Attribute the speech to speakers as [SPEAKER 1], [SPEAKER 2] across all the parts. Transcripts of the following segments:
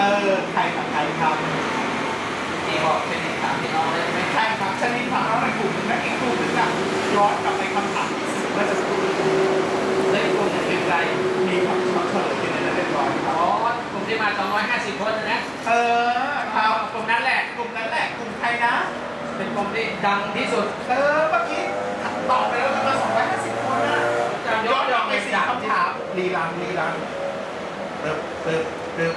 [SPEAKER 1] เออใครกับใครครับ
[SPEAKER 2] ที่บอกเป็นถามพี่น้องได้ไหม
[SPEAKER 1] ใช่ครับชนิดถามว่าในกลุ่มหนึ่งและอีกกลุ่มหนึ่งนะย้อนกลับไปคำถามเมื่อจะพูด
[SPEAKER 2] เล่นกลุ่มจะเป็นไร
[SPEAKER 1] มีคำเฉลยที่ในนั้นเรียบร้อยค
[SPEAKER 2] อ๋
[SPEAKER 1] รับ
[SPEAKER 2] อกลุ่มที่มา250คนนะ
[SPEAKER 1] เออครับ
[SPEAKER 2] กลุ่มนั้นแหละ
[SPEAKER 1] กลุ่มนั้นแหละกลุ่มใครนะ
[SPEAKER 2] เป็นกลุ่มที่ดังที่สุด
[SPEAKER 1] เออเมื่อกี้ตอบไปแล้วประมาณ250 คนนะย้อนกลับไปสี่คำถามรีรันรีรันเติบเติบเติบ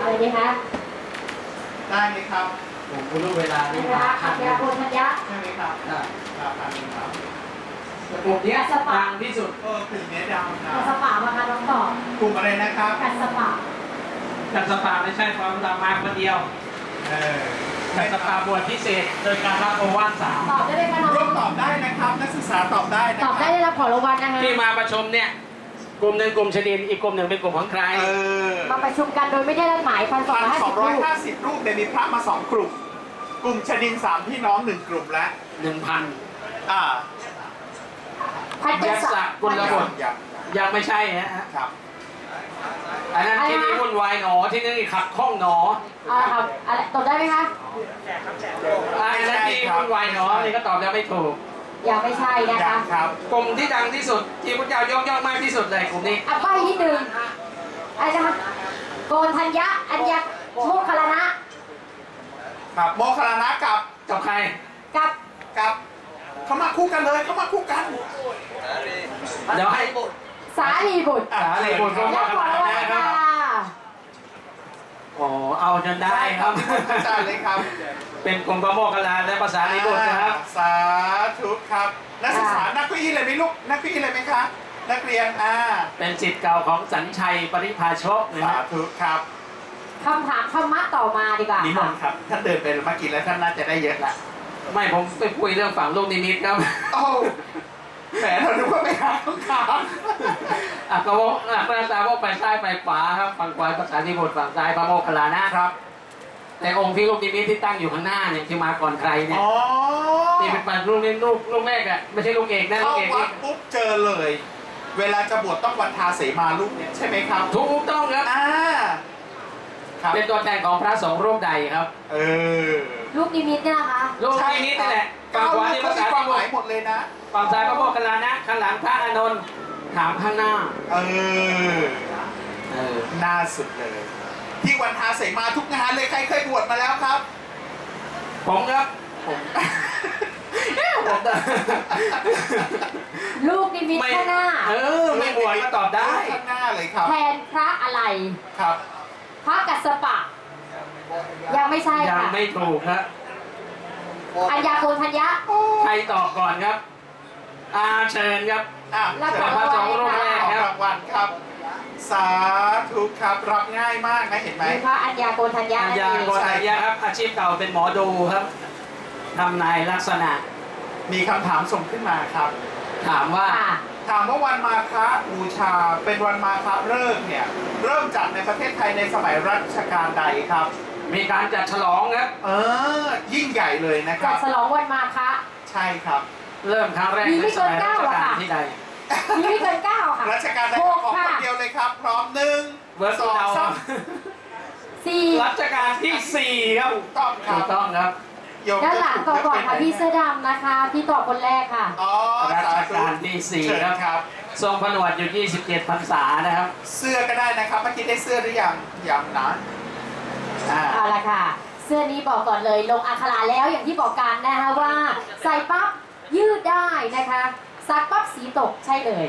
[SPEAKER 3] อะไรดีคะ
[SPEAKER 1] ได้ไหมครับ
[SPEAKER 2] ผมคุณรู้เวลา
[SPEAKER 3] อั
[SPEAKER 2] นี่
[SPEAKER 3] ญ
[SPEAKER 2] มา
[SPEAKER 3] ญา
[SPEAKER 2] ทั
[SPEAKER 3] อั
[SPEAKER 2] น
[SPEAKER 3] ญญาโพธัญญะ
[SPEAKER 1] ใช่ไหมครับ
[SPEAKER 2] ได้
[SPEAKER 1] ครับอันนี้ครับ
[SPEAKER 2] กลุ่มเนี้ยดังที่สุด
[SPEAKER 1] เออกลุ่มเนี้ยดาวนะ
[SPEAKER 3] กัสปะมาคะน้องตอบ
[SPEAKER 1] กลุ่มอะไรนะครับ
[SPEAKER 3] กัสปะ
[SPEAKER 2] จัดสปาไม่ใช่ความดำมาคนเดียว
[SPEAKER 1] เออ
[SPEAKER 2] จัดสปาบวชพิเศษ โดยการรับโอวาทสาม
[SPEAKER 3] ตอบได้ไหมคะน้อง
[SPEAKER 1] ร่วมตอบได้นะครับ นักศึกษาตอบได้นะ
[SPEAKER 3] ตอบ
[SPEAKER 1] ค
[SPEAKER 3] ได้
[SPEAKER 1] รับ
[SPEAKER 3] ได้รับของรางวัลนะคะ
[SPEAKER 2] ที่มาประชุมเนี่ย กลุ่มหนึ่งกลุ่มชดินอีกกลุ่มหนึ่งเป็นกลุ่มของใคร
[SPEAKER 1] เออ
[SPEAKER 3] มาประชุมกันโดยไม่ได้นัดหมายพันสอง
[SPEAKER 1] พัน
[SPEAKER 3] ร้อยห้า
[SPEAKER 1] สอ
[SPEAKER 3] สิ
[SPEAKER 1] ง
[SPEAKER 3] บ
[SPEAKER 1] ร้อย
[SPEAKER 3] รูป
[SPEAKER 1] ห้าสิบรูปเนี่ยมีพระมาสองกลุ่ม กลุ่มชดินสามพี่น้องหนึ่งกลุ่มและ
[SPEAKER 2] หนึ่งพัน
[SPEAKER 1] อ่า
[SPEAKER 3] พันเจ็ด
[SPEAKER 2] ยักษ์
[SPEAKER 3] สั
[SPEAKER 2] ละ
[SPEAKER 3] ก
[SPEAKER 2] กุลบุตร
[SPEAKER 1] ยัง
[SPEAKER 2] ยังไม่ใช่นะฮะ
[SPEAKER 1] ครับ
[SPEAKER 2] อันนั้นที่นี่วุ่นวายหนอที่นี่ขัดข้องหนอ
[SPEAKER 3] เอาละครับอะไรตอบได้ไหมคะ
[SPEAKER 2] อันนั้นที่วุ่นวายหนอนี่ก็ตอบยังไม่ถูก
[SPEAKER 3] ยังไม่ใช่นะ
[SPEAKER 1] ยั
[SPEAKER 3] คะ
[SPEAKER 1] งครับ
[SPEAKER 2] กลุ่มที่ดังที่สุด ที่พระเจ้ายกย่องมากที่สุดเลยกลุ่มนี้
[SPEAKER 3] อะใบนิดนึงอะไรนะคะโกนธัญญะอัญญาโมคคลานะ ครับ
[SPEAKER 1] โมคคลานะกับ
[SPEAKER 2] กับใคร
[SPEAKER 3] กับ
[SPEAKER 1] กับเขามาคู่กันเลยเขามาคู่กัน
[SPEAKER 2] เดี๋ยวให้
[SPEAKER 3] สาลีบุตร
[SPEAKER 1] อะ
[SPEAKER 2] สาลีบุตร
[SPEAKER 3] และของรางวัลค่ะ
[SPEAKER 2] อ๋อ เอาจนได้ครับ
[SPEAKER 1] อาจารย์เลยครับ
[SPEAKER 2] เป็นกลุ่มพระโมคคัลลาและภาษาลิบุตรนะครับ
[SPEAKER 1] สาธุครับ นักศึกษา นักเก้าอี้เลยไหมลูก นักเก้าอี้เลยไหมคะ นักเรียน อ่า
[SPEAKER 2] เป็นสิทธิ์เก่าของสัญชัยปริภาชกนะค
[SPEAKER 1] สา
[SPEAKER 2] รับ
[SPEAKER 1] ธุครับ
[SPEAKER 3] คำถามธรรมะต่อมาดีกว่า
[SPEAKER 1] นิมนต์ครับ ท่านเดินไปเมื่อกี้แล้วท่านน่าจะได้เยอะละ
[SPEAKER 2] ไม่ผมไปคุยเรื่องฝั่งลูกนิมิตครับ
[SPEAKER 1] โอ้แหมเราดูว่าไปหาคำถาม
[SPEAKER 2] อะก็วกอะพระตาวกไปซ้ายไปขวาครับฝั่งขวาภาษาลิบุตรฝั่งซ้ายพระโมคคัลลานะครับ แต่องค์ที่ลูกนิมิตที่ตั้งอยู่ข้างหน้าเนี่ยที่มาก่อนใครเนี่ย
[SPEAKER 1] อ๋อ
[SPEAKER 2] นี่เป็นปันลูกนี้ลูกลูกแรกอะไม่ใช่ลูกเอกนะลู
[SPEAKER 1] เข้าก
[SPEAKER 2] เอก
[SPEAKER 1] วั
[SPEAKER 2] นี่
[SPEAKER 1] ดปุ๊บเจอเลย เวลาจะบวชต้องวันทาเสมาลูกเนี่ยใช่ไหมครับ
[SPEAKER 2] ถูกต้องครับ
[SPEAKER 1] อ่าครับ
[SPEAKER 2] เป็นตัวแทนของพระสงฆ์รูปใดครับ
[SPEAKER 1] เออ
[SPEAKER 3] ลูกนิมิตเนี่ยนะคะ
[SPEAKER 2] ลูกนิมิตนี่แหละฝั่
[SPEAKER 1] เก้าง
[SPEAKER 2] ข
[SPEAKER 1] ลู
[SPEAKER 2] วากนี่
[SPEAKER 1] เขา
[SPEAKER 2] ภา
[SPEAKER 1] มี
[SPEAKER 2] ษา
[SPEAKER 1] ความ
[SPEAKER 2] ลิ
[SPEAKER 1] ห
[SPEAKER 2] บุ
[SPEAKER 1] มาย
[SPEAKER 2] ตร
[SPEAKER 1] หมดเลยนะ
[SPEAKER 2] ฝั่งซ้ายพระโมคคัลลานะข้างหลังพระอานนท์ถามข้างหน้า
[SPEAKER 1] เออ
[SPEAKER 2] เออ
[SPEAKER 1] น่าสุดเลย ที่วันทาเสมาทุกงานเลยใครเคยบวชมาแล้วครับ
[SPEAKER 2] ผมครับ
[SPEAKER 1] ผม
[SPEAKER 2] ผม
[SPEAKER 3] ลูกนิมิต
[SPEAKER 2] ไม่
[SPEAKER 3] ข้างหน้า
[SPEAKER 2] เออไม่บวชก็ตอบได้
[SPEAKER 1] ข้างหน้าเลยครับ
[SPEAKER 3] แทนพระอะไร
[SPEAKER 1] ครับ
[SPEAKER 3] พระกัสสปะ ยังไม่ใช่
[SPEAKER 2] ยัง
[SPEAKER 3] ค่ะ
[SPEAKER 2] ไม่ถูกครับ
[SPEAKER 3] อัญญาโกนธัญญะ
[SPEAKER 2] ใครตอบก่อนครับอาเชิญครับ
[SPEAKER 1] อะ
[SPEAKER 3] แล้ว
[SPEAKER 1] เชิญ
[SPEAKER 3] ข
[SPEAKER 1] พ
[SPEAKER 3] อ
[SPEAKER 1] ระ
[SPEAKER 3] ร
[SPEAKER 1] สา
[SPEAKER 3] ง
[SPEAKER 1] ฆ์
[SPEAKER 3] วัล
[SPEAKER 1] รูปแรก
[SPEAKER 3] ค่ะ
[SPEAKER 1] ของรางวัลครับ สาธุครับรับง่ายมากนะเห็นไหม
[SPEAKER 3] มีพระอัญญาโกนธัญญะ
[SPEAKER 2] อา
[SPEAKER 3] นั่น
[SPEAKER 2] ญา
[SPEAKER 3] เอง
[SPEAKER 2] โกนายะครับ อาชีพเก่าเป็นหมอดูครับทำนายลักษณะ
[SPEAKER 1] มีคำถามส่งขึ้นมาครับ
[SPEAKER 2] ถามว่า
[SPEAKER 3] ค่ะ
[SPEAKER 1] ถามว่าวันมาฆบูชาเป็นวันมาฆเริ่มเนี่ย เริ่มจัดในประเทศไทยในสมัยรัชกาลใดครับ
[SPEAKER 2] มีการจัดฉลองครับ
[SPEAKER 1] เออ ยิ่งใหญ่เลยนะค
[SPEAKER 3] จั
[SPEAKER 1] รั
[SPEAKER 3] ด
[SPEAKER 1] บ
[SPEAKER 3] ฉลองวันมาคะ
[SPEAKER 1] ใช่ครับ
[SPEAKER 2] เริ่มครั้งแรก
[SPEAKER 3] มี
[SPEAKER 2] ใน
[SPEAKER 3] ไม่
[SPEAKER 2] ส
[SPEAKER 3] เกิน
[SPEAKER 2] มัยรั
[SPEAKER 3] เก้า
[SPEAKER 2] ช
[SPEAKER 3] หรอก
[SPEAKER 2] กาล
[SPEAKER 3] ค่ะ
[SPEAKER 2] ที่ใด
[SPEAKER 3] มีไม่เกินเก้าค่ะ
[SPEAKER 1] รัชกาลใด
[SPEAKER 3] ห
[SPEAKER 1] ขอกคน
[SPEAKER 3] ค่ะ
[SPEAKER 1] เดียวเลยครับ พร้อมหนึ่ง
[SPEAKER 2] เวิร์ด
[SPEAKER 1] สอง
[SPEAKER 2] เรา
[SPEAKER 1] สาม
[SPEAKER 3] สี่
[SPEAKER 2] รัชกาลที่สี่ครับ
[SPEAKER 1] ถูกต้องค
[SPEAKER 2] ถู
[SPEAKER 1] รับ
[SPEAKER 2] กต้องครับ
[SPEAKER 1] โยม
[SPEAKER 3] ด้านหลังต่อก่อน
[SPEAKER 1] จ
[SPEAKER 3] ค่ะ
[SPEAKER 1] ถู
[SPEAKER 3] พี่เสื้อดำนะคะ พี่ตอบคนแรกค่ะ
[SPEAKER 1] อ๋อ
[SPEAKER 2] รัช
[SPEAKER 1] สาธุ
[SPEAKER 2] กาลที่สี่
[SPEAKER 1] เชิญ
[SPEAKER 2] ครับ
[SPEAKER 1] ครับ
[SPEAKER 2] ทรงผนวดอยู่ 27พรรษานะครับ
[SPEAKER 1] เสื้อก็ได้นะครับเมื่อกี้ได้เสื้อหรือยังยังนะ อ่า
[SPEAKER 3] เอาละค่ะ เสื้อนี้บอกก่อนเลยลงอัคราแล้วอย่างที่บอกกันนะคะว่า ใส่ปั๊บยืดได้นะคะ ซักปั๊บสีตกใช่เลย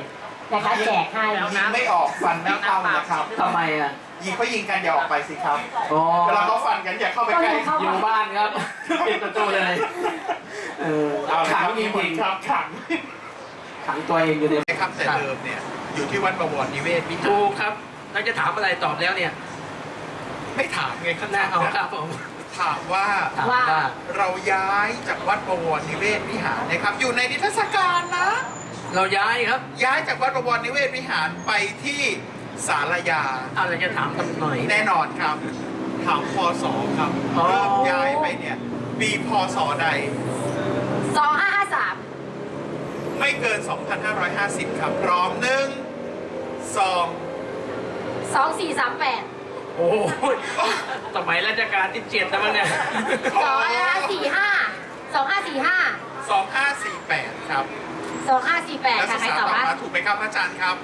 [SPEAKER 3] นะคะแจกให้
[SPEAKER 1] ยิงไม่ออกฟันไม่เข้านะครับ
[SPEAKER 2] ทำไมอะ
[SPEAKER 1] ยิงเขายิงกันอย่าออกไปสิครับ
[SPEAKER 2] อ๋อ
[SPEAKER 1] เวลาเขาฟันกันอย่าเข้าไปใกล้
[SPEAKER 2] อยู่บ้านครับปิดประตูเลยเออ
[SPEAKER 1] เอาละค
[SPEAKER 2] ขั
[SPEAKER 1] รั
[SPEAKER 2] ง
[SPEAKER 1] บ
[SPEAKER 2] จ
[SPEAKER 1] มี
[SPEAKER 2] ริ
[SPEAKER 1] ผล
[SPEAKER 2] ง
[SPEAKER 1] ครับขัง
[SPEAKER 2] ๆขังตัวเองอยู่ใน
[SPEAKER 1] นะครับแต่เดิมเนี่ย อยู่ที่วัดประวรนิเวศวิหาร
[SPEAKER 2] ถูกครับเราจะถามอะไรตอบแล้วเนี่ย
[SPEAKER 1] ไม่ถามไงครับ
[SPEAKER 2] หน้าเอาครับผม
[SPEAKER 1] ถามว่า
[SPEAKER 2] ถามว่า
[SPEAKER 1] เราย้ายจากวัดประวรนิเวศวิหารนะครับ อยู่ในนิทรรศการนะ
[SPEAKER 2] เราย้ายครับ
[SPEAKER 1] ย้ายจากวัดประวรนิเวศวิหารไปที่สารยา
[SPEAKER 2] อะไรจะถามกันหน่อย
[SPEAKER 1] แน่นอนครับ ถามพศครับ
[SPEAKER 2] อ๋อ
[SPEAKER 1] เริ่มย้ายไปเนี่ยปีพศใด
[SPEAKER 3] สองห้าห้าสาม
[SPEAKER 1] มไม่เกิน 2,550 ครับ พร้อมหนึ่งสอง
[SPEAKER 3] สองสี่สามแปด
[SPEAKER 2] โอ้ยสมัยราชการที่เจ็ดแล้วมั้งเนี่ย
[SPEAKER 3] สองห้าสี่ห้าสองห้าสี่ห้า
[SPEAKER 1] สองห้าสี่แปดครับ
[SPEAKER 3] สองห้าสี่แปด
[SPEAKER 1] นัก
[SPEAKER 3] ค่ะ
[SPEAKER 1] ศึก
[SPEAKER 3] ใคร
[SPEAKER 1] ษา
[SPEAKER 3] ตอบ
[SPEAKER 1] ตอบ
[SPEAKER 3] ว่า
[SPEAKER 1] มาถูกไหมครับอาจารย์ครับ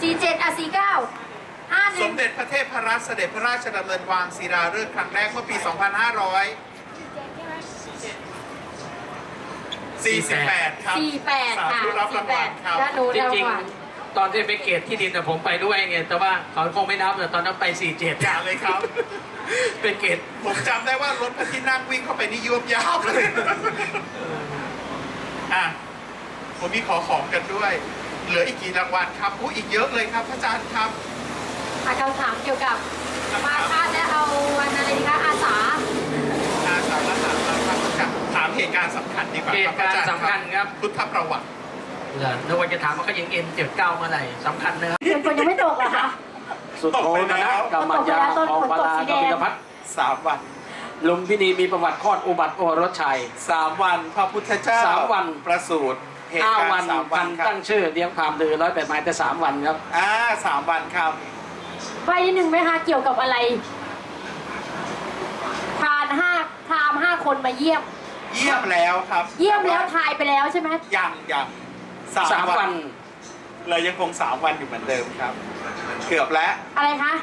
[SPEAKER 3] สี่เจ็ดอะสี่เก้าห้าห
[SPEAKER 1] ส
[SPEAKER 3] นึ่ง
[SPEAKER 1] มเด็จพระเทพรัตน์เสด็จพระราชดำเนินวางศิลาฤกษ์ครั้งแรกเมื่อปี 2500 48 ครับ
[SPEAKER 3] สี่แปด
[SPEAKER 1] สา
[SPEAKER 3] ค่ะ
[SPEAKER 1] ธุรับ
[SPEAKER 3] สี่
[SPEAKER 1] ราง
[SPEAKER 3] แป
[SPEAKER 1] วั
[SPEAKER 3] ด
[SPEAKER 1] ลครับ
[SPEAKER 3] ถ้าหนู
[SPEAKER 2] จ
[SPEAKER 3] เร็ว
[SPEAKER 2] ริง
[SPEAKER 3] กว่า
[SPEAKER 2] ๆตอนที่ไปเกตที่ดินแต่ผมไปด้วยไงแต่ว่าเขาคงไม่นับแต่ตอนนั้นไปสี่เจ็ด
[SPEAKER 1] อย่าเลยครับ
[SPEAKER 2] เป็นเกต
[SPEAKER 1] ผมจำได้ว่ารถพระที่นั่งวิ่งเข้าไปนี่ยวบยาวเลย อะ ผมมีขอของกันด้วย เหลืออีกกี่รางวัลครับอู้อีกเยอะเลยครับพระอาจารย์ครับ
[SPEAKER 3] อะคำถามเกี่ยวกับมาคาและเอาวันอะไรดีคะอาสา
[SPEAKER 1] อาสาฬหามาครับถามเหตุการณ์สำคัญดีกว่า
[SPEAKER 2] เห
[SPEAKER 1] ครับ
[SPEAKER 2] ตุการณ์สำคัญครับ
[SPEAKER 1] พุทธประวัติ
[SPEAKER 2] เหรอนึกว่าจะถามว่าเขายิงเอ็นเจ็ดเก้าเมื่อไหร่สำคัญนะครับ
[SPEAKER 3] เดือนคนยังไม่ตกเหรอคะ
[SPEAKER 2] สุดโทนะนะกรรมยาของปลาดพิพัฒน์
[SPEAKER 1] สามวัน
[SPEAKER 2] ลุมพินีมีประวัติคลอดอุบัติโอรสชัย
[SPEAKER 1] สามวันพระพุทธเจ้า
[SPEAKER 2] สามวัน
[SPEAKER 1] ประสูติ เหตุ
[SPEAKER 2] ห้า
[SPEAKER 1] การ
[SPEAKER 2] วัน
[SPEAKER 1] ณ์สามวั
[SPEAKER 2] พั
[SPEAKER 1] น
[SPEAKER 2] น
[SPEAKER 1] ครับ
[SPEAKER 2] ตั้งชื่อเลี้ยงความดือร้อยแปดไม้แต่สามวันครับ
[SPEAKER 1] อ่าสามวันครับ
[SPEAKER 3] ใบนิดหนึ่งไหมคะเกี่ยวกับอะไรทานห้าพรามห้าคนมาเยี่ยม
[SPEAKER 1] เยี่ยมแล้วครับ
[SPEAKER 3] เยี่ยมแล้วทายไปแล้วใช่ไหม
[SPEAKER 1] ยังยัง
[SPEAKER 2] สามวัน
[SPEAKER 1] เรายังคงสามวันอยู่เหมือนเดิมครับ เกือบแล้ว
[SPEAKER 3] อะไรคะ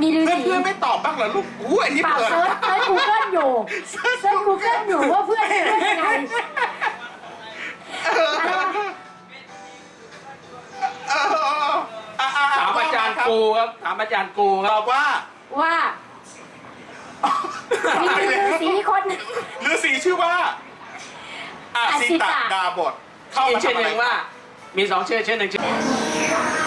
[SPEAKER 3] มีฤา
[SPEAKER 1] เพื่อน
[SPEAKER 3] ษี
[SPEAKER 1] เพื่อนๆไม่ตอบบ้างเหรอลูกอู้อันนี้
[SPEAKER 3] เปล่า
[SPEAKER 1] เปิด
[SPEAKER 3] เซิร์ชเซิร์ชกูเกิลอยู่เซิร์ชกูเกิลอยู่ว่าเพื่อนเพื่อนยังไง
[SPEAKER 1] เอออะอะ
[SPEAKER 2] ถามอาจารย์กูครับถามอาจารย์กูค
[SPEAKER 1] ต
[SPEAKER 2] รั
[SPEAKER 1] อ
[SPEAKER 2] บบ
[SPEAKER 1] ว่า
[SPEAKER 3] ว่ามีฤาษีคนหนึ่ง
[SPEAKER 1] ฤาษีชื่อว่าอา
[SPEAKER 3] อา
[SPEAKER 1] สิ
[SPEAKER 3] สิ
[SPEAKER 1] ตะ
[SPEAKER 3] ตะ
[SPEAKER 1] ดาบทเข้า
[SPEAKER 2] อีก
[SPEAKER 1] มา
[SPEAKER 2] ชื่อ
[SPEAKER 1] ทำ
[SPEAKER 2] ห
[SPEAKER 1] อะไร
[SPEAKER 2] นึ่งว่า มีสองชื่อชื่อหนึ่งชื่อ
[SPEAKER 4] เต็นท์นี้นะคะ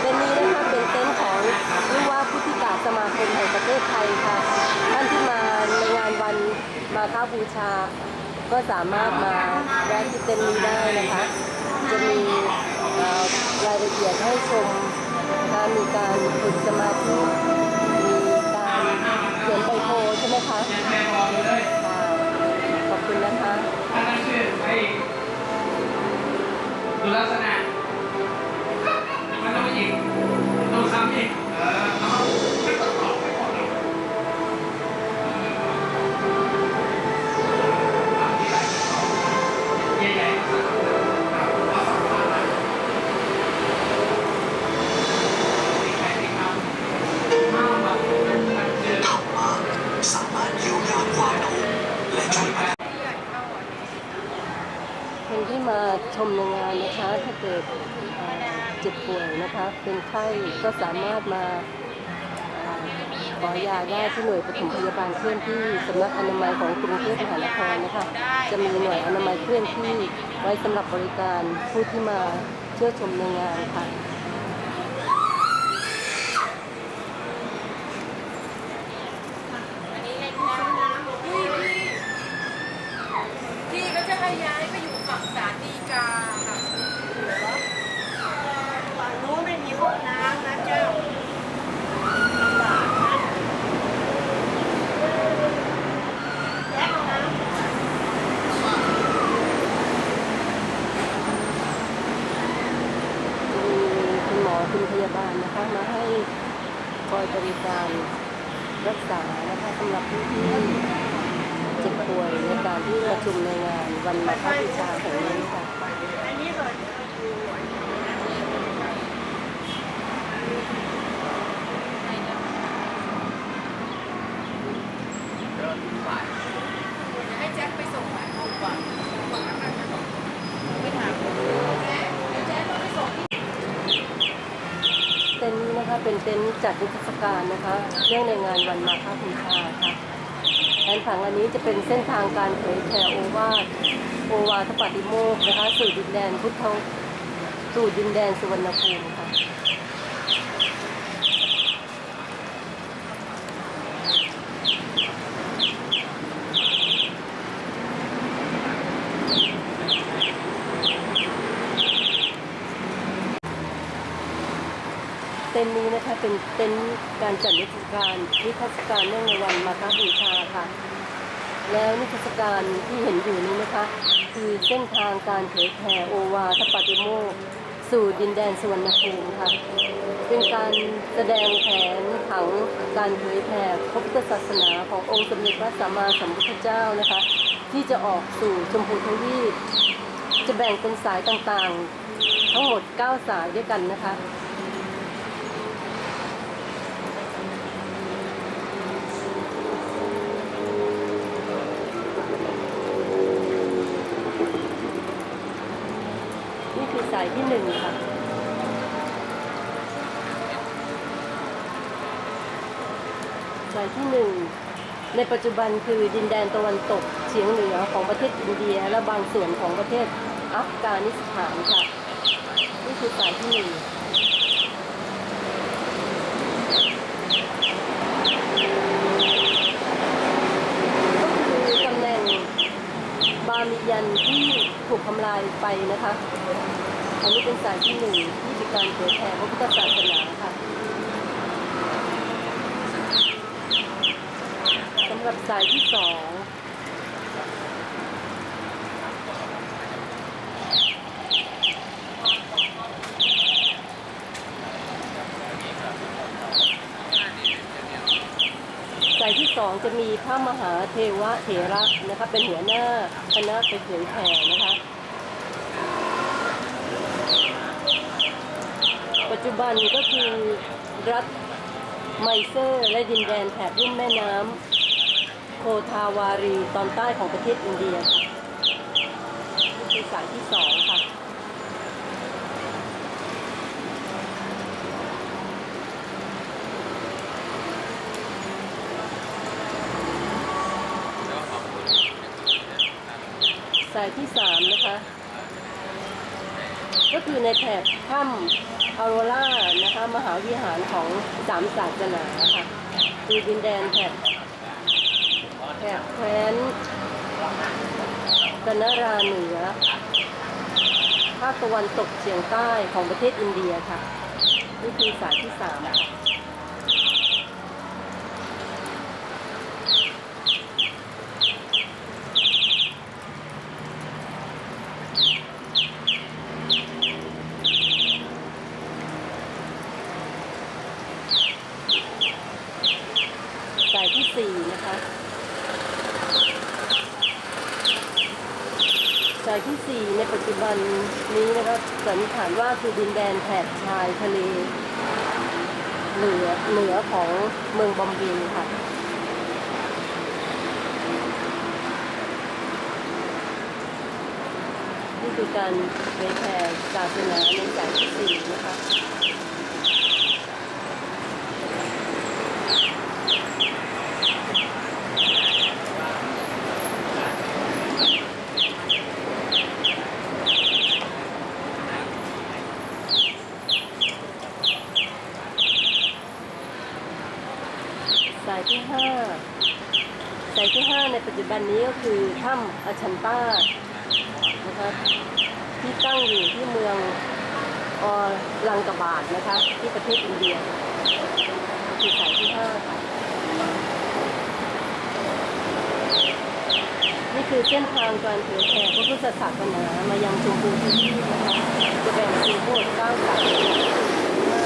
[SPEAKER 4] เป็นเต็นท์ของเรียกว่าพุทธิกาสมาคมแห่งประเทศไทยค่ะ ท่านที่มาในงานวันมาค้าบูชา ก็สามารถมาแวะที่เต็นท์นี้ได้นะคะ จะมีรายละเอียดให้ชมนะคะมีการฝึกสมาธิมีการเขียนใบโพใช่ไหมคะขอบคุณนะคะ
[SPEAKER 2] ตั้งชื่อไอ้ดูลักษณะมันต้องอีกต้องซ้ำอีกเออ มา
[SPEAKER 4] ชมในงานนะคะ ถ้าเกิดเจ็บป่วยนะคะ เป็นไข้ก็สามารถมาเอ่อขอยาได้ที่หน่วยปฐมพยาบาลเคลื่อนที่สำนักอนามัยของกรุงเทพมหานครนะคะ จะมีหน่วยอนามัยเคลื่อนที่ไว้สำหรับบริการผู้ที่มาเชื่อชมในงานค่ะ
[SPEAKER 5] พี่ก็จะให้ย้ายไปอยู่ฝั่งสารดีกาค่ะฝั่งนู้นไม่มีห้องน้ำนะเจ้าลำบากนะแยกห้องน้ำ
[SPEAKER 4] จะมีคุณหมอคุณพยาบาลนะคะมาให้คอยบริการรักษานะคะสำหรับผู้ที่เจ็บป่วยในการที่มาชุม ในงานวันมาฆบูชาแห่งนี้ค่ะ
[SPEAKER 5] อันนี้ก่อนให้แจ็คไปส่งหมายห้องก่อนก่อนแล้วมันะคะไปถามแจ็คแจ็คต้องไปส่งที่
[SPEAKER 4] เต็นท์นี้นะคะเป็นเต็นท์จัดนิทรรศการนะคะ เนื่องในงานวันมาฆบูชาค่ะ นผังอันนี้จะเป็นเส้นทางการเผยแผ่โอวาทโอวาทปฏิโมกนะคะสู่ดินแดนพุทธสู่ดินแดนสุวรรณภูมิค่ะ เต็นท์นี้นะคะ เป็นเต็นท์การจัดนิทรรศการนิทรรศการเนื่องในวันมาฆบูชาค่ะ แล้วนิทรรศการที่เห็นอยู่นี้นะคะ คือเส้นทางการเผยแผ่โอวาทปาติโมกสู่ดินแดนสวรรณภูมิค่ะ เป็นการแสดงแผนผังการเผยแผ่พระพุทธศาสนาขององค์สมเด็จพระสัมมาสัมพุทธเจ้านะคะ ที่จะออกสู่ชมพูทวีปจะแบ่งเป็นสายต่างๆ ทั้งหมด 9 สายด้วยกันนะคะายที่หนึ่งค่ะสายที่หนึ่งในปัจจุบันคือดินแดนตะวันตกเฉียงเหนือของประเทศอินเดีย และบางส่วนของประเทศอัฟกานิสถานค่ะ นี่คือสายที่หนึ่งก็คือตำแหน่งบามิยันที่ถูกทำลายไปนะคะ อันนี้เป็นสายที่หนึ่งที่มีการเผยแผ่พระพุทธศาสนาค่ะสำหรับสายที่สองสายที่สองจะมีพระมหาเทวะเถระนะคะเป็นหัวหน้าคณะไปเผยแผ่นะคะ จจุบันก็คือรัฐไมเซอร์และดินแดนแถบลุ่มแม่น้ำโคทาวารีตอนใต้ของประเทศอินเดียค่ะคือสายที่สองค่ะสายที่สามนะคะ ก็คือในแถบถ้ำ ออโรรานะคะมหาวิหารของสามศาสนาค่ะคือดินแดนแถบแถบแคว้นกนราเหนือภาคตะวันตกเฉียงใต้ของประเทศอินเดียค่ะนี่คือสายที่สามค่ะ สายที่สี่นะคะ สายที่สี่ในปัจจุบันนี้นะคะ สันนิษฐานว่าคือดินแดนแถบชายทะเล เหนือเหนือของเมืองบอมบินค่ะนี่คือการเผยแผ่ศาสนาในสายที่สี่นะคะ สายที่ห้าสาย ที่ห้าในปัจจุบันนี้ก็คือถ้ำอาชันต้านะคะที่ตั้งอยู่ที่เมืองออลังกบาดนะคะ ที่ประเทศอินเดียคือสายที่ห้าค่ะนี่คือเส้นทางการเผยแผ่พระพุทธศาสนามายังชมพูทวีปนะคะจะแบ่งเป็นทั้งหมดเก้าสายห้า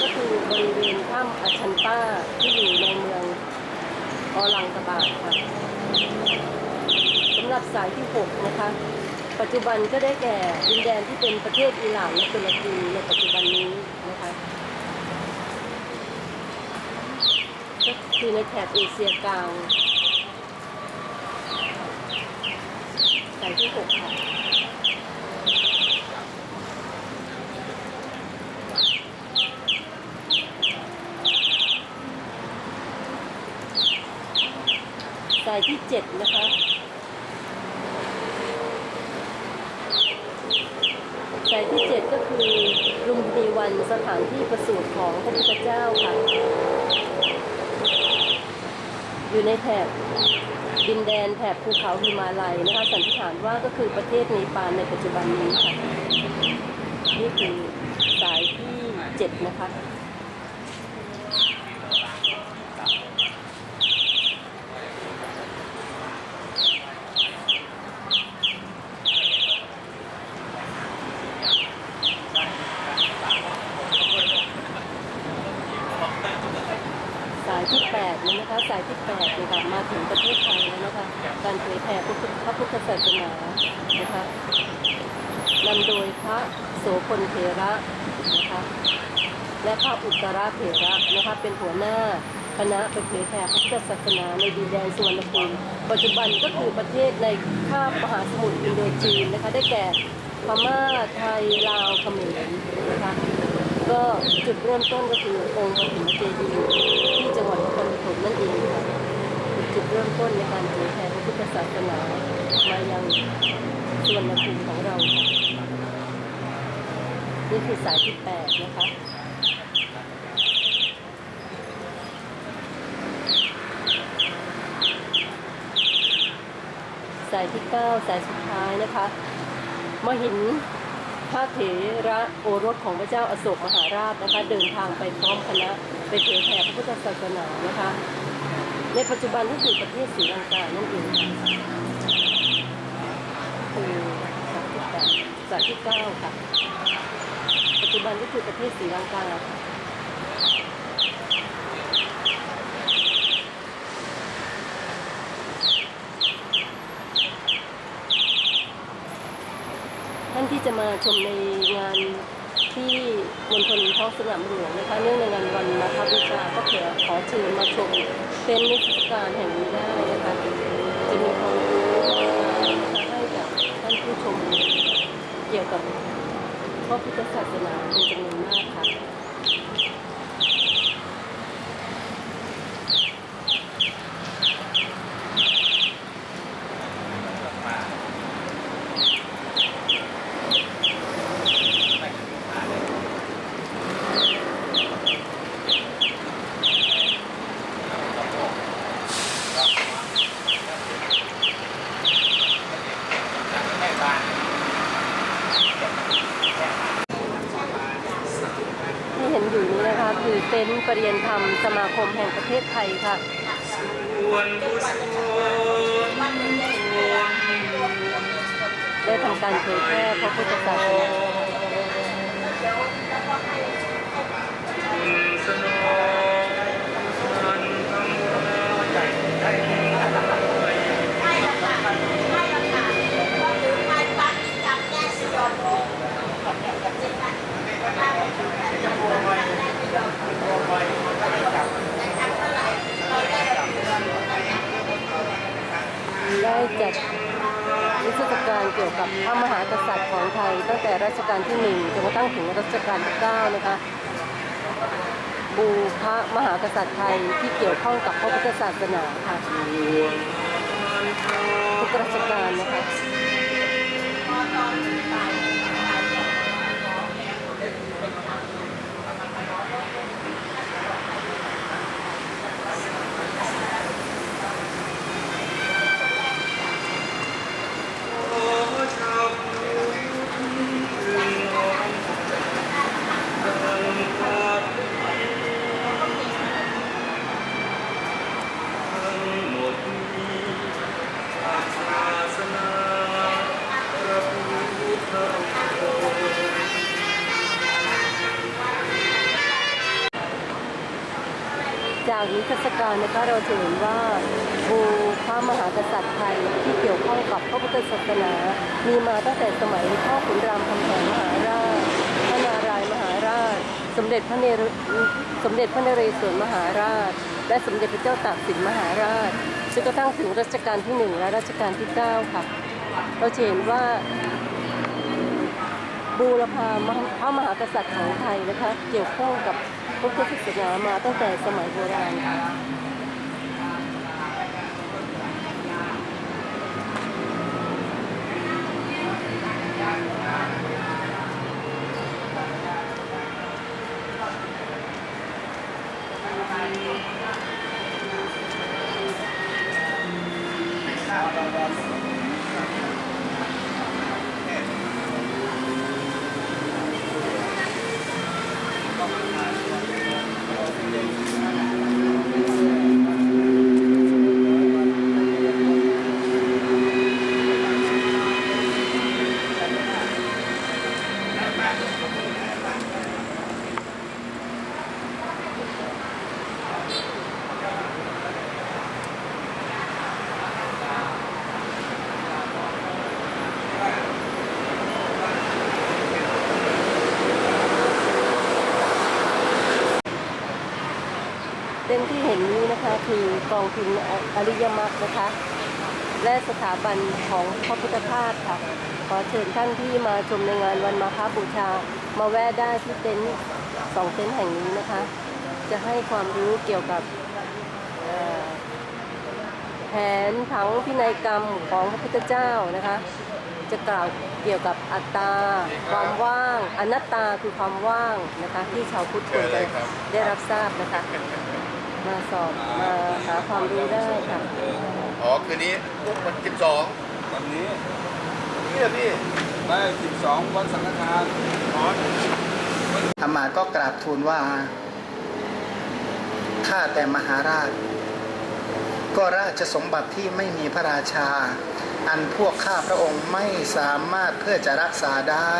[SPEAKER 4] ก็คือบริเวณถ้ำอชันต้าที่อยู่ในเมือง ออลังกบาดค่ะสำหรับสายที่ 6 นะคะ ปัจจุบันก็ได้แก่ดินแดนที่เป็นประเทศอิหร่านและตุรกีในปัจจุบันนี้นะคะก็คือในแถบเอเชียกลางสายที่ 6 ค่ะายที่เจ็ดนะคะสายที่เจ็ดก็คือลุมพินีวันสถานที่ประสูติของพระพุทธเจ้าค่ะ อยู่ในแถบดินแดนแถบภูเขาหิมาลัยนะคะสันนิษฐานว่าก็คือประเทศเนปาลในปัจจุบันนี้ค่ะ นี่คือสายที่เจ็ดนะคะ ส นะคะนำโดยพระโสพลเถระนะคะและพระอุตระเถระนะคะเป็นหัวหน้าคณะไปเผยแผ่พระพุทธศา สนาในดินแดนสุวรรณภูมิปัจจุบันก็คือประเทศในคาบมหาสมุทรอินโดจีนนะคะ ได้แก่พม่าไทยลาวเขมรนะคะก็จุดเริ่มต้นก็คือองค์พระหิมเจดีย์ที่จังหวัดนครปฐมนั่นเองค่ะจุดเริ่มต้นในการเผยแผ่พระพุทธศาสนามายังสุวรรณภูมิของเรา นี่คือสายที่แปดนะคะายที่ 9 สายสุดท้ายนะคะ มหินพระเถระโอรสของพระเจ้าอโศกมหาราชนะคะ เดินทางไปพร้อมคณะไปเผยแผ่พระพุทธศาสนานะคะ ในปัจจุบันก็คือประเทศศรีลังกานั่นเองคือสายที่แปดสายที่ 9 ค่ะ ปัจจุบันก็คือประเทศศรีลังกาค่ะ ท่านที่จะมา ชมในงานที่มณฑลท้องสนามหลวงนะคะเนื่องในงานวันมาคบูชาก็ขอขอเชิญมาชมเป็นนิทรรศการแห่งนี้ได้นะคะจะมีความรู้ให้กับท่านผู้ชมเกี่ยวกับพระพุทธศาสนาเป็นจำนวนมากค่ะ ที่เห็นอยู่นี้นะคะคือเต็นท์ปรริยนธรรมสมาคมแห่ง ป ได้จัดนิทรรศการเกี่ยวกับพระมหากษัตริย์ของไทย ตั้งแต่รัชกาลที่หนึ่งจนกระทั่งถึงรัชกาลที่เก้านะคะบูพระมหากษัตริย์ไทยที่เกี่ยวข้องกับพระพุทธศาสนาค่ะทุกรัชกาลนะคะ ทรรศการนะคะเราจะเห็นว่าบูพระมหากษัตริย์ไทยที่เกี่ยวข้องกับพระพุทธศาสนา มีมาตั้งแต่สมัยพ่อขุนรามคำแหงมหาราชพระนารายมหาราช สมเด็จพระเนรสมเด็จพระนเรศวรมหาราช และสมเด็จพระเจ้าตากสินมหาราชจนกระทั่งถึงรัชกาลที่หนึ่งและรัชกาลที่เก้าค่ะ เราจะเห็นว่าบูรพามาพระมหากษัตริย์ของไทยนะคะเกี่ยวข้องกับ พุทธศาสนามาตั้งแต่สมัยโบราณ นที่เห็นนี้นะคะคือกองทุนอริยมรรคนะคะ และสถาบันของพระพุทธทาสค่ะ ขอเชิญท่านที่มาชมในงานวันมาฆบูชา มาแวะได้ที่เต็นท์สองเต็นท์แห่งนี้นะคะ จะให้ความรู้เกี่ยวกับแผนผังพินัยกรรมของพระพุทธเจ้านะคะ จะกล่าวเกี่ยวกับอัตตา ความว่าง อนัตตาคือความว่างนะคะ ที่ชาวพุทธควรจะได้รับทราบนะคะ มาสอบมาหาความรู้ได้ค่ะ
[SPEAKER 1] อ๋อคืนนี้วันสิบสอง
[SPEAKER 6] วันนี้
[SPEAKER 1] นี่เหรอพี่
[SPEAKER 6] ได้12วันสังฆทาน
[SPEAKER 1] อ๋อ
[SPEAKER 7] อามาตย์ก็กราบทูลว่าข้าแต่มหาราช ก็ราชสมบัติที่ไม่มีพระราชา อันพวกข้าพระองค์ไม่สามารถเพื่อจะรักษาได้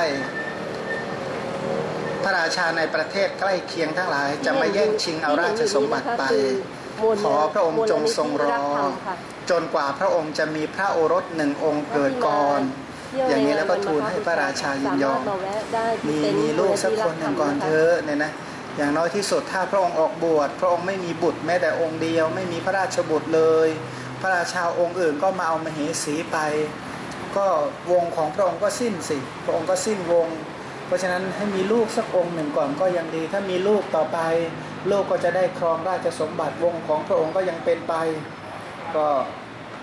[SPEAKER 7] พระราชาในประเทศใกล้เคียงทั้งหลาย จะมาแย่งชิงเอาราชสมบัติไป ขอพระองค์จงทรงรอ จนกว่าพระองค์จะมีพระโอรสหนึ่งองค์เกิดก่อน อย่างนี้แล้วก็ทูลให้พระราชายินยอม
[SPEAKER 4] มี
[SPEAKER 7] มีลูกสักคนหนึ่งก่อนเธอเนี่ยนะอย่างน้อยที่สุดถ้าพระองค์ออกบวชพระองค์ไม่มีบุตรแม้แต่องค์เดียว ไม่มีพระราชบุตรเลย พระราชาองค์อื่นก็มาเอามเหสีไป ก็วงของพระองค์ก็สิ้นสิ พระองค์ก็สิ้นวง เพราะฉะนั้นให้มีลูกสักองค์หนึ่งก่อนก็ยังดี ถ้ามีลูกต่อไป ลูกก็จะได้ครองราชสมบัติวงของพระองค์ก็ยังเป็นไป ก็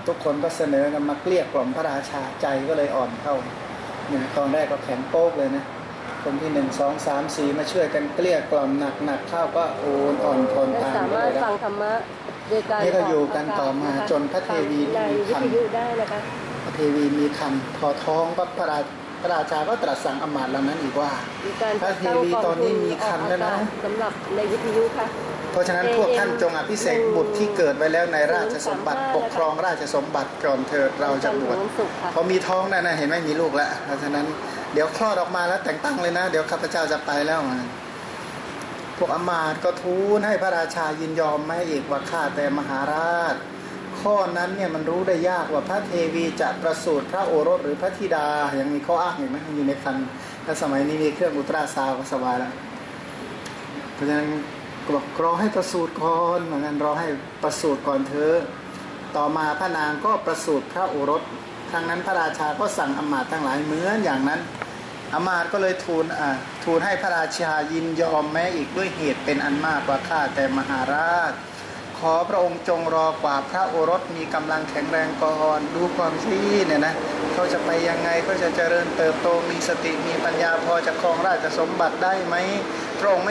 [SPEAKER 7] ทุกคนก็เสนอกันมาเกลี้ยกล่อมพระราชาใจก็เลยอ่อนเข้าเนี่ยตอนแรกก็แข็งโป๊กเลยนะคนที่หนึ่งสองสามสี่มาช่วยกันเกลี้ยกล่อมหนักหนักๆเข้าก็โอนอ่อนทน
[SPEAKER 4] และ
[SPEAKER 7] ตาม
[SPEAKER 4] สา
[SPEAKER 7] ไป
[SPEAKER 4] มารถ
[SPEAKER 7] เลย
[SPEAKER 4] ฟังธรรมะโดยการ
[SPEAKER 7] นี่ก็อยู่กันต่อมาะ
[SPEAKER 4] คะ
[SPEAKER 7] จนพระเทวี
[SPEAKER 4] ใน
[SPEAKER 7] มี
[SPEAKER 4] วิ
[SPEAKER 7] คัน
[SPEAKER 4] ทยุได้นะคะ
[SPEAKER 7] พระเทวีมีคันพอท้องก็พระรา พระราชาก็ตรัสสั่งอำมาตย์เหล่านั้นอีกว่า
[SPEAKER 4] มีการ
[SPEAKER 7] พระเทวีตอนนี้มีคันแล้วนะ
[SPEAKER 4] สำหรับในวิทยุค่ะ
[SPEAKER 7] เพราะฉะนั้นพวกท่านจงอภิเษกบุตรที่เกิดไว้แล้วในราชสมบัติ ปกครองราชสมบัติก่อนเถิดเราจะบวช
[SPEAKER 4] วันศุกร์ค่ะ
[SPEAKER 7] พอมีท้องนั่นนะเห็นไหมมีลูกแล้วเพราะฉะนั้นเดี๋ยวคลอดออกมาแล้วแต่งตั้งเลยนะ เดี๋ยวข้าพเจ้าจะไปแล้วพวกอำมาตย์ก็ทูลให้พระราชายินยอมไม่อีกว่าข้าแต่มหาราช ข้อนั้นเนี่ยมันรู้ได้ยากว่าพระเทวีจะประสูติพระโอรสหรือพระธิดายังมีข้ออ้างอยู่ไหมอยู่ในคันถ้าสมัยนี้มีเครื่องอุตราซาวสบายแล้วเพราะฉะนั้นก็บอกรอให้ประสูติก่อนเหมือนกันรอให้ประสูติก่อนเถอต่อมาพระนางก็ประสูติพระโอรสครั้งนั้นพระราชาก็สั่งอมาตย์ทั้งหลายเหมือนอย่างนั้นอมาตย์ก็เลยทูลอ่าทูลให้พระราชายินยอมแม้อีกด้วยเหตุเป็นอันมากกว่าข้าแต่มหาราช ขอพระองค์จงรอกว่าพระโอรสมีกำลังแข็งแรงก่อนดูความที่เนี่ยนะเขาจะไปยังไงเขาจะเจริญเติบโตมีสติมีปัญญาพอจะครองราชสมบัติได้ไหมพระองค์ไม่